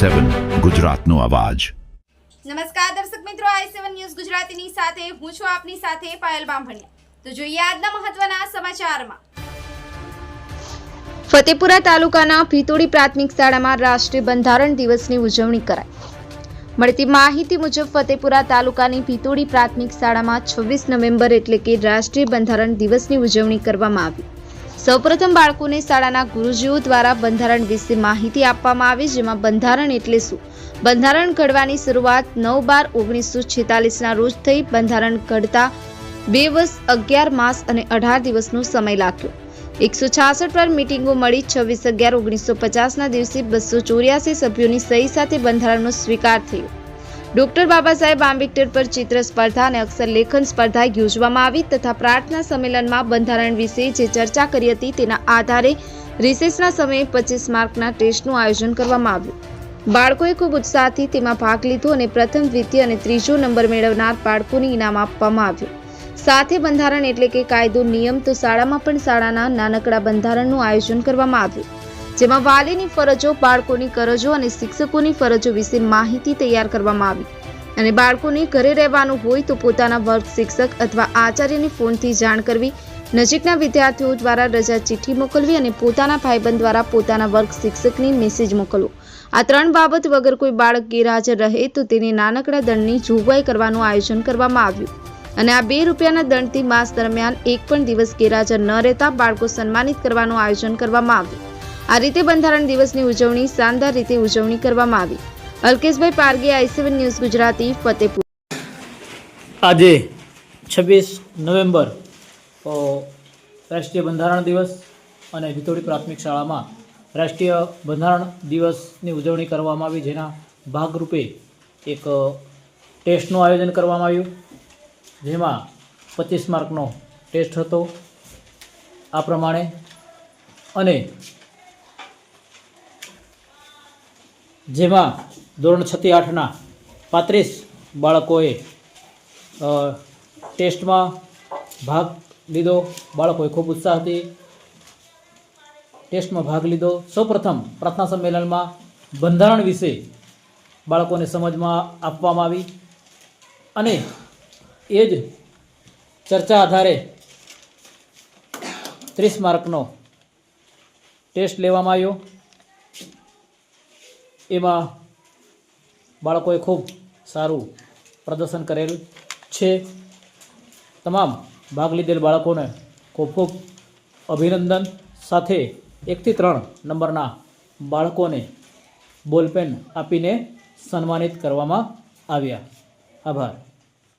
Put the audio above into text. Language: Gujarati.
સેવન ગુજરાતનો અવાજ. નમસ્કાર દર્શક મિત્રો આઈ સેવન ન્યૂઝ ગુજરાતીની સાથે હું છું આપની સાથે પાયલ બામભણિયા. તો જોઈએ આજના મહત્વના સમાચારમાં. ફતેપુરા તાલુકાના ભીતોડી પ્રાથમિક શાળામાં રાષ્ટ્રીય બંધારણ દિવસની ઉજવણી કરાઈ. મળતી માહિતી મુજબ ફતેપુરા તાલુકાની ભીતોડી પ્રાથમિક શાળામાં છવ્વીસ નવેમ્બર એટલે કે રાષ્ટ્રીય બંધારણ દિવસની ઉજવણી કરવામાં આવી. સૌપ્રથમ બાળકોને શાળાના ગુરુજીઓ દ્વારા બંધારણ વિશે માહિતી આપવામાં આવી, જેમાં બંધારણ એટલે શું? બંધારણ ઘડવાની શરૂઆત નવ બાર ઓગણીસો છેતાલીસના રોજ થઈ બંધારણ ઘડતા બે વર્ષ, અગિયાર માસ અને અઢાર દિવસનો સમય લાગ્યો. એકસો છાસઠ વાર મિટિંગો મળી, છવ્વીસ અગિયાર ઓગણીસો પચાસના દિવસે બસો ચોર્યાસી સભ્યોની સહી સાથે બંધારણનો સ્વીકાર થયો. ડોક્ટર બાબા સાહેબ આંબેડકર પર ચિત્ર સ્પર્ધા અને અક્ષર લેખન સ્પર્ધા યોજવામાં આવી તથા પ્રાર્થના સંમેલનમાં બંધારણ વિશે જે ચર્ચા કરી હતી તેના આધારે રિસેસના સમયે પચીસ માર્કના ટેસ્ટનું આયોજન કરવામાં આવ્યું. બાળકોએ ખૂબ ઉત્સાહથી તેમાં ભાગ લીધો અને પ્રથમ, દ્વિતીય અને ત્રીજો નંબર મેળવનાર બાળકોને ઇનામ આપવામાં આવ્યું. સાથે બંધારણ એટલે કે કાયદો, નિયમ તો શાળામાં પણ શાળાના નાનકડા બંધારણનું આયોજન કરવામાં આવ્યું. જેમાં વાલીની ફરજો, બાળકોની કરજો અને શિક્ષકોની ફરજો વિશે માહિતી તૈયાર કરવામાં આવી. અને બાળકોને ઘરે રહેવાનું હોય તો પોતાના વર્ગ શિક્ષક અથવા આચાર્યને ફોનથી જાણ કરવી, નજીકના વિદ્યાર્થીઓ દ્વારા રજા ચિઠ્ઠી મોકલવી અને પોતાના ભાઈબંધ દ્વારા પોતાના વર્ગ શિક્ષકની મેસેજ મોકલવો. આ ત્રણ બાબત વગર કોઈ બાળક ગેરહાજર રહે તો તેને નાનકડા દંડની જોગવાઈ કરવાનું આયોજન કરવામાં આવ્યું. અને આ બે રૂપિયાના દંડથી માસ દરમિયાન એક પણ દિવસ ગેરહાજર ન રહેતા બાળકો સન્માનિત કરવાનું આયોજન કરવામાં આવ્યું. આ રીતે બંધારણ દિવસની ઉજવણી શાનદાર રીતે ઉજવણી કરવામાં આવી. અલ્કેશભાઈ પારગે આઈ ન્યૂઝ, ગુજરાતી, ફતેપુર. આજે છવ્વીસ નવેમ્બર રાષ્ટ્રીય બંધારણ દિવસ અને વિતોડી પ્રાથમિક શાળામાં રાષ્ટ્રીય બંધારણ દિવસની ઉજવણી કરવામાં આવી, જેના ભાગરૂપે એક ટેસ્ટનું આયોજન કરવામાં આવ્યું. જેમાં પચીસ માર્કનો ટેસ્ટ હતો. આ પ્રમાણે અને જેમાં ધોરણ છથી આઠના પાંત્રીસ બાળકોએ ટેસ્ટમાં ભાગ લીધો. બાળકોએ ખૂબ ઉત્સાહથી ટેસ્ટમાં ભાગ લીધો. સૌપ્રથમ પ્રાર્થના સંમેલનમાં બંધારણ વિશે બાળકોને સમજમાં આપવામાં આવી. અને એ જ ચર્ચા આધારે ત્રીસ માર્કનો ટેસ્ટ લેવામાં આવ્યો. એમાં બાળકોએ ખૂબ સારું પ્રદર્શન કરેલ છે. તમામ ભાગ લીધેલ બાળકોને ખૂબ ખૂબ અભિનંદન. સાથે એકથી ત્રણ નંબરના બાળકોને બોલપેન આપીને સન્માનિત કરવામાં આવ્યા. આભાર.